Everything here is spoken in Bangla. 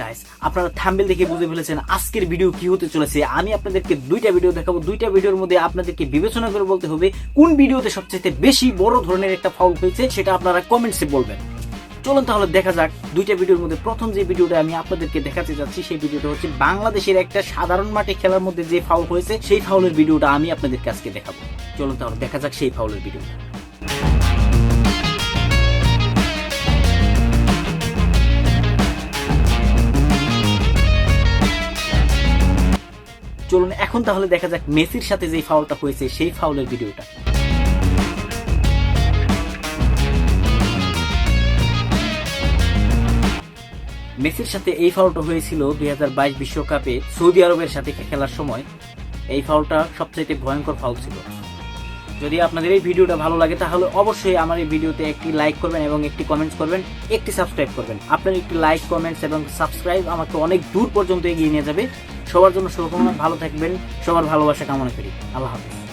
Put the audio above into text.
গাইস আপনারা থাম্বেল দেখে বুঝে ফেলেছেন আজকের ভিডিও কি হতে চলেছে। আমি আপনাদেরকে দুইটা ভিডিও দেখাবো। দুইটা ভিডিওর মধ্যে আপনাদেরকে বিবেচনা করে বলতে হবে, কোন ভিডিওতে সবচেয়ে বেশি বড় ধরনের একটা ফাউল হয়েছে সেটা আপনারা কমেন্টসে বলবেন। চলুন তাহলে দেখা যাক, দুইটা ভিডিওর মধ্যে প্রথম যে ভিডিওটা আমি আপনাদেরকে দেখাতে যাচ্ছি, সেই ভিডিওটা হচ্ছে বাংলাদেশের একটা সাধারণ মাঠে খেলার মধ্যে যে ফাউল হয়েছে, সেই ফাউলের ভিডিওটা আমি আপনাদেরকে আজকে দেখাবো। চলুন তাহলে দেখা যাক সেই ফাউলের ভিডিওটা চলুন এখন তাহলে দেখা যাক মেসির সাথে যে ফাউলটা হয়েছে, সেই ফাউলের ভিডিওটা। মেসির সাথে এই ফাউলটা হয়েছিল দুই বিশ্বকাপে সৌদি আরবের সাথে খেলার সময়। এই ফাউলটা সবচাইতে ভয়ঙ্কর ফাউল ছিল। যদি আপনাদের এই ভিডিওটা ভালো লাগে, তাহলে অবশ্যই আমার এই ভিডিওতে একটি লাইক করবেন এবং একটি কমেন্টস করবেন, একটি সাবস্ক্রাইব করবেন। আপনার একটি লাইক কমেন্টস এবং সাবস্ক্রাইব আমাকে অনেক দূর পর্যন্ত এগিয়ে নিয়ে যাবে। সবার জন্য শুভকামনা ভালো থাকবেন সবার ভালোবাসা কামনা করি। আল্লাহ হাফিজ।